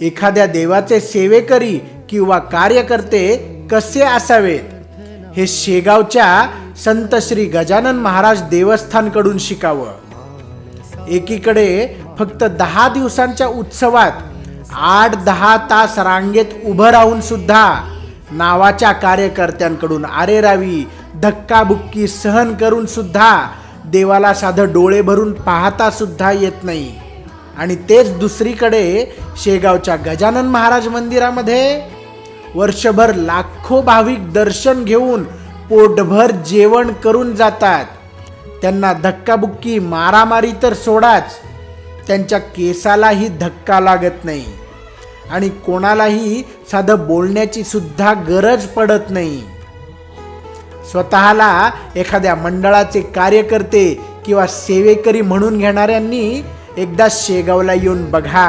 एखाद्या देवाचे सेवेकरी किंवा कार्यकर्ते कसे असावेत? हे शेगावच्या संत श्री गजानन महाराज देवस्थानकडून शिकावं. एकीकडे फक्त दहा दिवसांच्या उत्सवात आठ दहा तास रांगेत उभं राहून सुद्धा नावाच्या कार्यकर्त्यांकडून आरेरावी धक्काबुक्की सहन करून सुद्धा देवाला साधं डोळे भरून पाहता सुद्धा येत नाही. आणि तेच दुसरीकडे शेगावच्या गजानन महाराज मंदिरामध्ये वर्षभर लाखो भाविक दर्शन घेऊन पोटभर जेवण करून जातात. त्यांना धक्काबुक्की मारामारी तर सोडाच. त्यांच्या केसालाही धक्का लागत नाही. आणि कोणालाही साधं बोलण्याची सुद्धा गरज पडत नाही. स्वतःला एखाद्या मंडळाचे कार्यकर्ते किंवा सेवेकरी म्हणून घेणाऱ्यांनी एकदा शेगावला येऊन बघा.